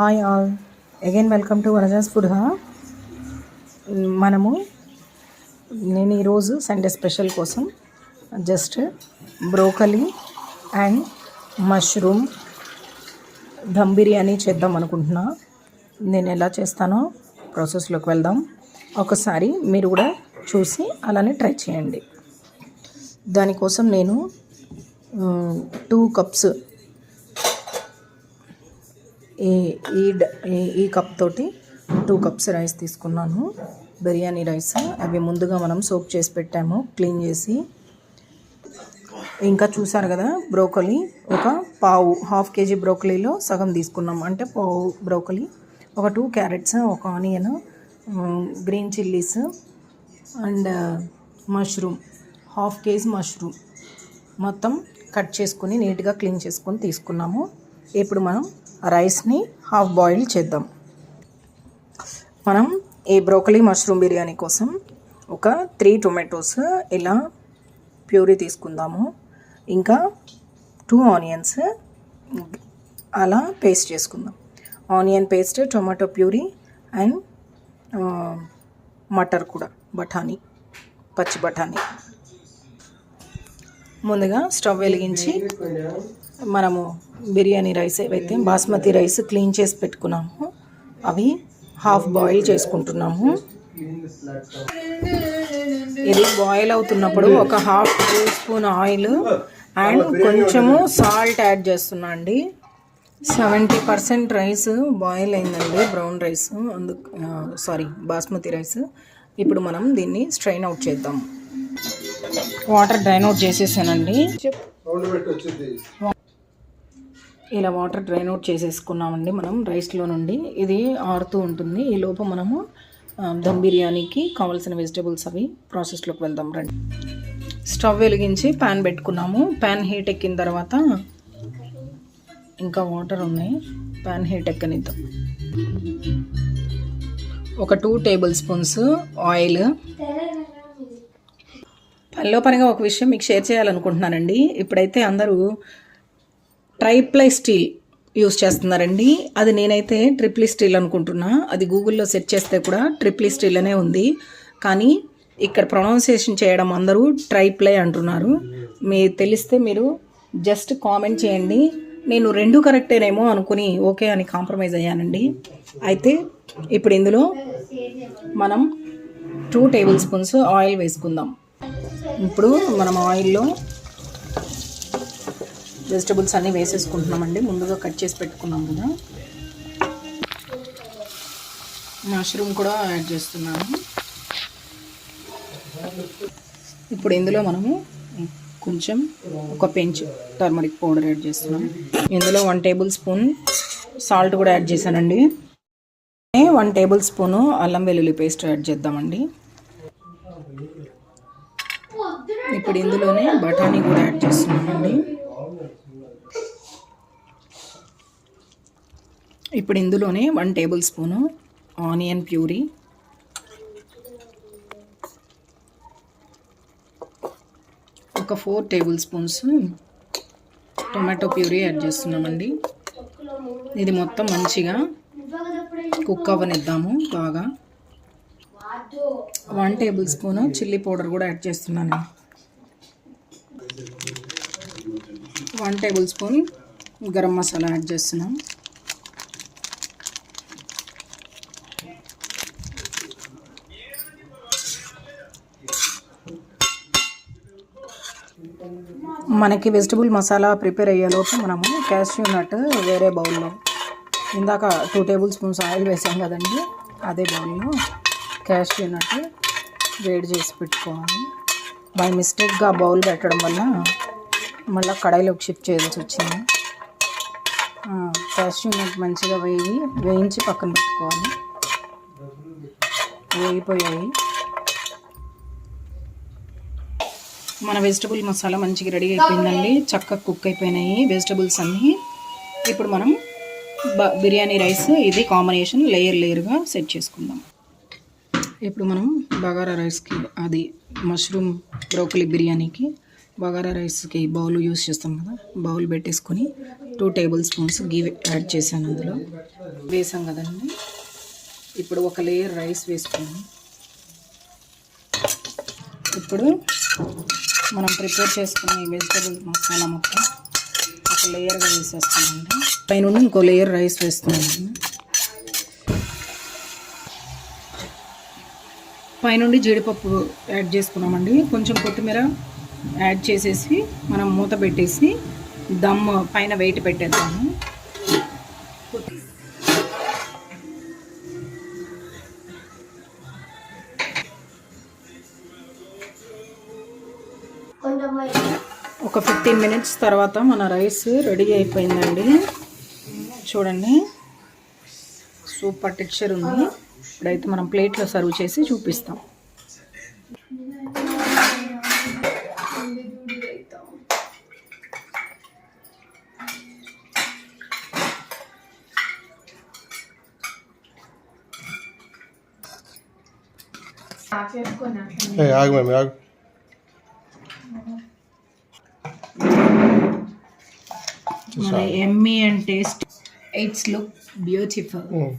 Hi all again welcome to Vanaja's food హా మనము నేను ఈరోజు సండే స్పెషల్ కోసం just broccoli and mushroom dum biryani చేద్దాం అనుకుంటున్నా. నేను ఎలా చేస్తానో ప్రాసెస్లోకి వెళ్దాం. ఒకసారి మీరు కూడా చూసి అలానే ట్రై చేయండి. దానికోసం నేను uh, టూ కప్స్ ఈ ఈ డ- ఈ- ఈ కప్ తోటి టూ కప్స్ రైస్ తీసుకున్నాను. బిర్యానీ రైస్ అవి ముందుగా మనం సోప్ చేసి పెట్టాము క్లీన్ చేసి. ఇంకా చూసారు కదా బ్రోకలీ ఒక పావు హాఫ్ కేజీ బ్రోకలీలో సగం తీసుకున్నాం. అంటే పావు బ్రోకలీ ఒక టూ క్యారెట్స్ ఒక onion green chillies and mushroom half kg mushroom మొత్తం కట్ చేసుకుని నీట్గా క్లీన్ చేసుకొని తీసుకున్నాము. ఇప్పుడు మనం రైస్ని హాఫ్ బాయిల్ చేద్దాం. మనం ఈ బ్రోకలీ మష్రూమ్ బిర్యానీ కోసం ఒక త్రీ టొమాటోస్ ఇలా ప్యూరీ తీసుకుందాము. ఇంకా టూ ఆనియన్స్ అలా పేస్ట్ చేసుకుందాం. Onion paste tomato puree and matar కూడా బఠానీ పచ్చి బఠానీ. ముందుగా స్టవ్ వెలిగించి మనము బిర్యానీ రైస్ ఏవైతే బాస్మతి రైస్ క్లీన్ చేసి పెట్టుకున్నాము అవి హాఫ్ బాయిల్ చేసుకుంటున్నాము. ఇది బాయిల్ అవుతున్నప్పుడు ఒక half teaspoon oil and కొంచెము సాల్ట్ యాడ్ చేస్తున్నా అండి. సెవెంటీ పర్సెంట్ రైస్ బాయిల్ అయిందండి బ్రౌన్ రైస్. అందుకు సారీ బాస్మతి రైస్. ఇప్పుడు మనం దీన్ని స్ట్రైన్ అవుట్ చేద్దాం. వాటర్ డ్రైన్ అవుట్ చేసేసానండి. ఇలా వాటర్ డ్రైన్ అవుట్ చేసేసుకున్నామండి మనం రైస్లో నుండి. ఇది ఆరుతూ ఉంటుంది. ఈ లోపు మనము దమ్ బిర్యానీకి కావాల్సిన వెజిటేబుల్స్ అవి ప్రాసెస్లోకి వెళ్దాం రండి. స్టవ్ వెలిగించి ప్యాన్ పెట్టుకున్నాము. ప్యాన్ హీట్ ఎక్కిన తర్వాత ఇంకా వాటర్ ఉన్నాయి. ప్యాన్ హీట్ ఎక్కనిద్దాం. ఒక టూ టేబుల్ స్పూన్స్ ఆయిల్ పనిలో పనిగా ఒక విషయం మీకు షేర్ చేయాలనుకుంటున్నానండి. ఇప్పుడైతే అందరూ ట్రైప్లై స్టీల్ యూస్ చేస్తున్నారండి. అది నేనైతే ట్రిప్లీ స్టీల్ అనుకుంటున్నా. అది గూగుల్లో సెర్చ్ చేస్తే కూడా ట్రిప్లీ స్టీల్ అనే ఉంది. కానీ ఇక్కడ ప్రొనౌన్సియేషన్ చేయడం అందరూ ట్రైప్లై అంటున్నారు. మీ తెలిస్తే మీరు జస్ట్ కామెంట్ చేయండి. నేను రెండు కరెక్టేనేమో అనుకుని ఓకే అని కాంప్రమైజ్ అయ్యానండి. అయితే ఇప్పుడు ఇందులో మనం టూ టేబుల్ స్పూన్స్ ఆయిల్ వేసుకుందాం. ఇప్పుడు మనం ఆయిల్లో వెజిటబుల్స్ అన్నీ వేసేసుకుంటున్నామండి. ముందుగా కట్ చేసి పెట్టుకున్నాం కదా. మష్రూమ్ కూడా యాడ్ చేస్తున్నాము ఇప్పుడు ఇందులో మనము కొంచెం ఒక పెంచ్ టర్మరిక్ పౌడర్ యాడ్ చేస్తున్నాం. ఇందులో వన్ టేబుల్ స్పూన్ సాల్ట్ కూడా యాడ్ చేశానండి. వన్ టేబుల్ స్పూను అల్లం వెల్లుల్లి పేస్ట్ యాడ్ చేద్దామండి. ఇప్పుడు ఇందులోనే బఠానీ కూడా యాడ్ చేస్తున్నామండి ఇప్పుడు ఇందులోనే one tablespoon onion puree ఒక four tablespoons tomato puree add చేస్తున్నామండి. ఇది మొత్తం మంచిగా కుక్ అవ్వనిద్దాము బాగా. One tablespoon chilli powder కూడా యాడ్ చేస్తున్నాను. One tablespoon garam masala add చేస్తున్నాం. మనకి వెజిటబుల్ మసాలా ప్రిపేర్ అయ్యేలోపు మనము క్యాష్యూ నట్ వేరే బౌల్లో ఇందాక టూ టేబుల్ స్పూన్స్ ఆయిల్ వేసాం కదండి అదే బౌల్లో క్యాష్యూ నట్ వేడి చేసి పెట్టుకోవాలి. బై మిస్టేక్గా బౌల్ పెట్టడం వల్ల మళ్ళీ కడాయిలోకి షిఫ్ట్ చేయాల్సి వచ్చింది. క్యాష్యూ నట్ మంచిగా వేయి వేయించి పక్కన పెట్టుకోవాలి. వేగిపోయాయి. మన వెజిటబుల్ మసాలా మంచిగా రెడీ అయిపోయిందండి. చక్కగా కుక్ అయిపోయినాయి వెజిటబుల్స్ అన్నీ. ఇప్పుడు మనం బ- బిర్యానీ రైస్ ఇది కాంబినేషన్ లేయర్ లేయర్గా సెట్ చేసుకుందాం. ఇప్పుడు మనం బగారా రైస్కి అది మష్రూమ్ బ్రోకలీ బిర్యానీకి బగారా రైస్కి బౌల్ యూస్ చేస్తాం కదా. బౌల్ పెట్టేసుకొని two tablespoons ghee add చేశాను అందులో. వేసాం కదండి. ఇప్పుడు ఒక లేయర్ రైస్ వేసుకున్నాం ఇప్పుడు మనం ప్రిపేర్ చేసుకున్న ఈ వెజిటబుల్ మసాలా మొత్తం ఒక లేయర్గా వేసేస్తామండి పైన ఇంకో లేయర్ రైస్ వేస్తున్నామండి పైనుండి జీడిపప్పు యాడ్ చేసుకున్నామండి. కొంచెం కొత్తిమీర యాడ్ చేసేసి మనం మూత పెట్టేసి దమ్ పైన వెయిట్ పెట్టేద్దాము. ఒక ఫిఫ్టీన్ మినిట్స్ తర్వాత మన రైస్ రెడీ అయిపోయిందండి. చూడండి. సూపర్ టెక్స్చర్ ఉంది. ఇప్పుడైతే మనం ప్లేట్లో సర్వ్ చేసి చూపిస్తాం. ఏ ఆగు మేము ఆగు. మన Emmy and taste it's look beautiful um.